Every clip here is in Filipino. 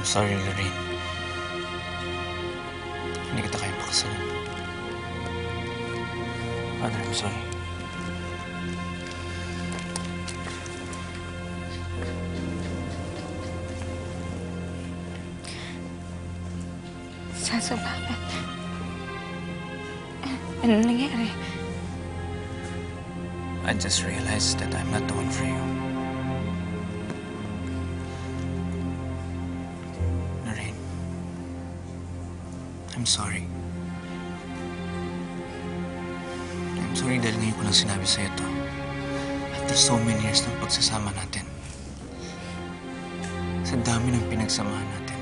I'm sorry, Lorraine. Hindi kita kaya pakasalan. Father, I'm sorry. Saso, bakit? Ano nangyari? I just realized that I'm not the one for you. I'm sorry. I'm sorry dahil ngayon ko lang sinabi sa'yo to. After so many years ng pagsasama natin. Sa dami ng pinagsamahan natin.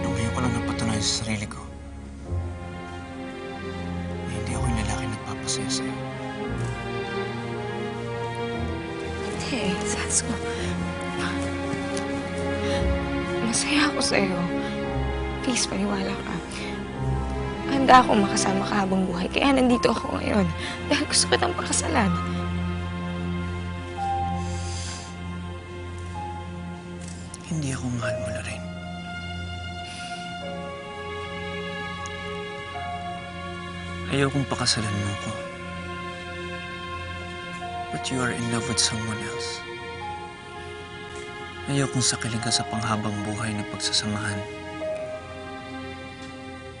Pero ngayon ko lang napatunayan sa sarili ko na hindi ako yung lalaki nagpapasaya sa'yo. Hindi, Saso. Masaya ako sa'yo. Please, paniwala ka. Handa akong makasama ka habang buhay, kaya nandito ako ngayon. Dahil gusto kitang pakasalan. Hindi ako mahal mo, Lorraine. Ayaw kong pakasalan mo ko. But you are in love with someone else. Ayaw kong sakilin ka sa panghabang buhay na pagsasamahan.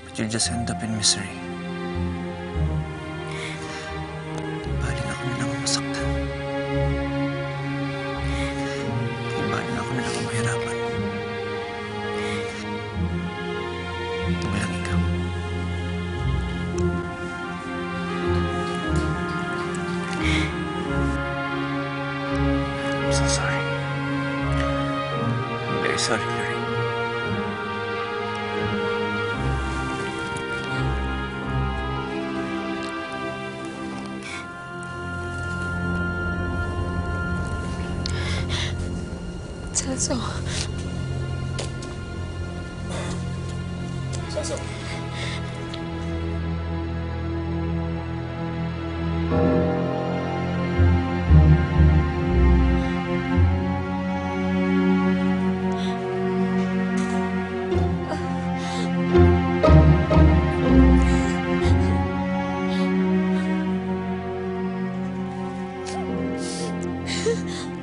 But you just end up in misery. Baling ako na lang ang masaktan. Baling ako na lang ang mahirapan. Walang I'm very sorry, Lorraine. Saso. Saso, 可